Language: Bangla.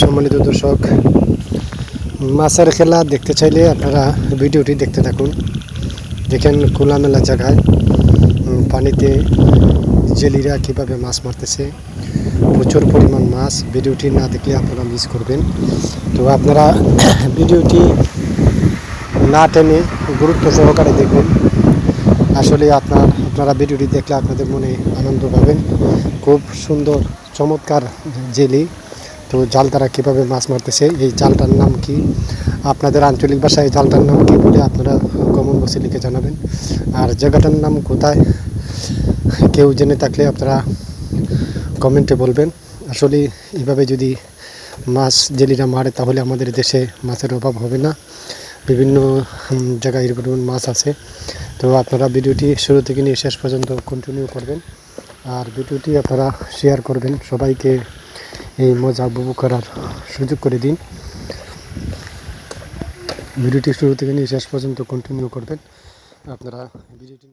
সম্মানিত দর্শক, মাছের খেলা দেখতে চাইলে আপনারা ভিডিওটি দেখতে থাকুন। দেখেন খোলামেলা জায়গায় পানিতে জেলিরা কীভাবে মাছ মারতেছে। প্রচুর পরিমাণ মাছ, ভিডিওটি না দেখলে আপনারা মিস করবেন। তো আপনারা ভিডিওটি না টেনে গুরুত্ব সহকারে দেখবেন। আসলে আপনার, আপনারা ভিডিওটি দেখলে আপনাদের মনে আনন্দ পাবেন। খুব সুন্দর, চমৎকার জেলি। তো জাল তারা কীভাবে মাছ মারতেছে, এই জালটার নাম কি? আপনাদের আঞ্চলিক ভাষায় জালটার নাম কি বলে আপনারা কমন বসে লিখে জানাবেন। আর জায়গাটার নাম কোথায়, কেউ জেনে থাকলে আপনারা কমেন্টে বলবেন। আসলে এইভাবে যদি মাছ জেলিরা মারে, তাহলে আমাদের দেশে মাছের অভাব হবে না। বিভিন্ন জায়গায় এরকম মাছ আছে। তো আপনারা ভিডিওটি শুরু থেকে নিয়ে শেষ পর্যন্ত কন্টিনিউ করবেন। আর ভিডিওটি আপনারা শেয়ার করবেন। সবাইকে এই মজা উপভোগ করার সুযোগ করে দিন। ভিডিওটি শুরু থেকে নিয়ে শেষ পর্যন্ত কন্টিনিউ করবেন। আপনারা ভিডিওটি